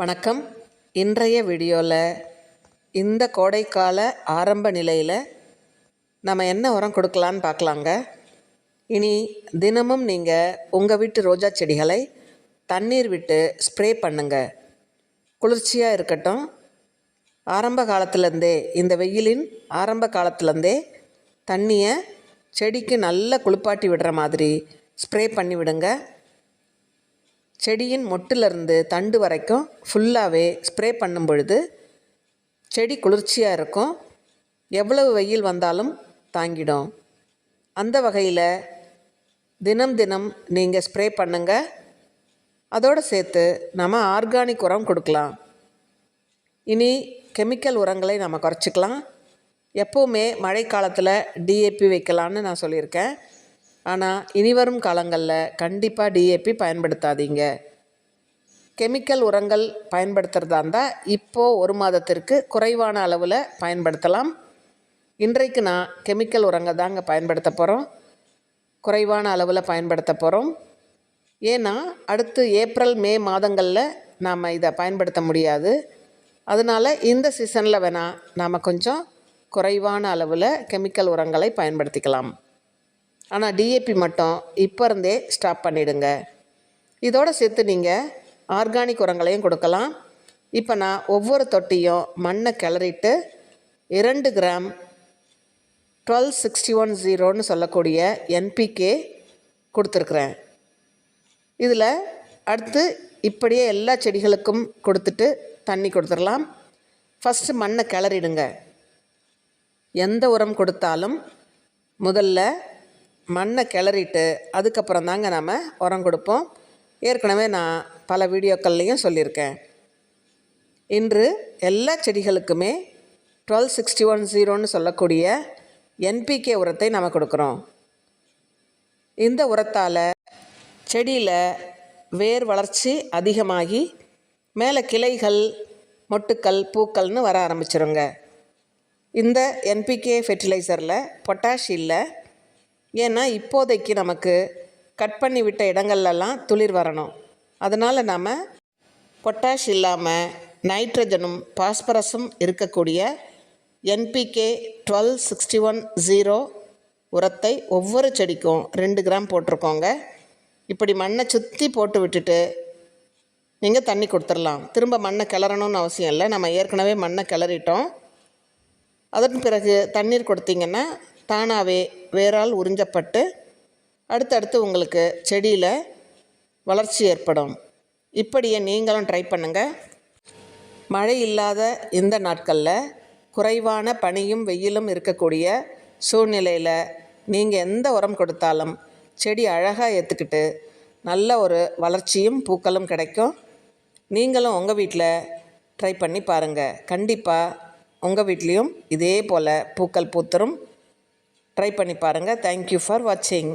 வணக்கம். இன்றைய வீடியோவில் இந்த கோடைக்கால ஆரம்ப நிலையில் நம்ம என்ன உரம் கொடுக்கலான்னு பார்க்கலாங்க. இனி தினமும் நீங்கள் உங்கள் வீட்டு ரோஜா செடிகளை தண்ணீர் விட்டு ஸ்ப்ரே பண்ணுங்க. குளிர்ச்சியாக இருக்கட்டும். ஆரம்ப காலத்துலேருந்தே இந்த வெயிலின் ஆரம்ப காலத்துலேருந்தே தண்ணியை செடிக்கு நல்லா குளிப்பாட்டி விடுற மாதிரி ஸ்ப்ரே பண்ணி விடுங்க. செடியின் மொட்டிலிருந்து தண்டு வரைக்கும் ஃபுல்லாகவே ஸ்ப்ரே பண்ணும் பொழுது செடி குளிர்ச்சியாக இருக்கும். எவ்வளவு வெயில் வந்தாலும் தாங்கிடும். அந்த வகையில் தினம் தினம் நீங்கள் ஸ்ப்ரே பண்ணுங்கள் அதோடு சேர்த்து நம்ம ஆர்கானிக் உரம் கொடுக்கலாம். இனி கெமிக்கல் உரங்களை நம்ம குறைச்சிக்கலாம். எப்போவுமே மழைக்காலத்தில் டிஏபி வைக்கலான்னு நான் சொல்லியிருக்கேன். ஆனால் இனி வரும் காலங்களில் கண்டிப்பாக டிஏபி பயன்படுத்தாதீங்க. கெமிக்கல் உரங்கள் பயன்படுத்துகிறதா இருந்தால் இப்போது ஒரு மாதத்திற்கு குறைவான அளவில் பயன்படுத்தலாம். இன்றைக்கு நான் கெமிக்கல் உரங்கள் தாங்க பயன்படுத்த போகிறோம் குறைவான அளவில் பயன்படுத்த போகிறோம் ஏன்னா அடுத்து ஏப்ரல் மே மாதங்களில் நாம் இதை பயன்படுத்த முடியாது. அதனால் இந்த சீசனில் வேணால் நாம் கொஞ்சம் குறைவான அளவில் கெமிக்கல் உரங்களை பயன்படுத்திக்கலாம். ஆனால் டிஏபி மட்டும் இப்போ இருந்தே ஸ்டாப் பண்ணிடுங்க. இதோடு சேர்த்து நீங்கள் ஆர்கானிக் உரங்களையும் கொடுக்கலாம். இப்போ நான் ஒவ்வொரு தொட்டியும் மண்ணை கிளறிட்டு இரண்டு கிராம் டுவெல் சிக்ஸ்டி ஒன் ஜீரோன்னு சொல்லக்கூடிய என்பிகே கொடுத்துருக்குறேன். இதில் அடுத்து இப்படியே எல்லா செடிகளுக்கும் கொடுத்துட்டு தண்ணி கொடுத்துடலாம். ஃபஸ்ட்டு மண்ணை கிளறிடுங்க. எந்த உரம் கொடுத்தாலும் முதல்ல மண்ணை கிளறிட்டு அதுக்கப்புறம் தாங்க நம்ம உரம் கொடுப்போம். ஏற்கனவே நான் பல வீடியோக்கள்லேயும் சொல்லியிருக்கேன். இன்று எல்லா செடிகளுக்குமே டுவெல் சிக்ஸ்டி ஒன் ஜீரோன்னு சொல்லக்கூடிய என்பிகே உரத்தை நம்ம கொடுக்குறோம். இந்த உரத்தால் செடியில் வேர் வளர்ச்சி அதிகமாகி மேலே கிளைகள் மொட்டுக்கள் பூக்கள்னு வர ஆரம்பிச்சிருங்க. இந்த என்பிகே ஃபெர்டிலைசரில் பொட்டாஷ் இல்லை ஏன்னா இப்போதைக்கு நமக்கு கட் பண்ணி விட்ட இடங்கள்லலாம் துளிர் வரணும். அதனால் நாம் பொட்டாஷ் இல்லாமல் நைட்ரஜனும் பாஸ்பரஸும் இருக்கக்கூடிய NPK twelve sixty one zero உரத்தை ஒவ்வொரு செடிக்கும் ரெண்டு கிராம் போட்டிருக்கோங்க. இப்படி மண்ணை சுற்றி போட்டு விட்டுட்டு நீங்கள் தண்ணி கொடுத்துடலாம். திரும்ப மண்ணை கிளறணும்னு அவசியம் இல்லை. நம்ம ஏற்கனவே மண்ணை கிளறிட்டோம். அதன் பிறகு தண்ணீர் கொடுத்தீங்கன்னா தானாகவே வேரால் உறிஞ்சப்பட்டு அடுத்தடுத்து உங்களுக்கு செடியில் வளர்ச்சி ஏற்படும். இப்படியே நீங்களும் ட்ரை பண்ணுங்கள் மழை இல்லாத இந்த நாட்களில் குறைவான பனியும் வெயிலும் இருக்கக்கூடிய சூழ்நிலையில் நீங்கள் எந்த உரம் கொடுத்தாலும் செடி அழகாக ஏற்றுக்கிட்டு நல்ல ஒரு வளர்ச்சியும் பூக்களும் கிடைக்கும். நீங்களும் உங்கள் வீட்டில் ட்ரை பண்ணி பாருங்கள் கண்டிப்பாக உங்கள் வீட்லேயும் இதே போல் பூக்கள் பூத்தரும். ட்ரை பண்ணி பாருங்கள் தேங்க்யூ ஃபார் வாட்சிங்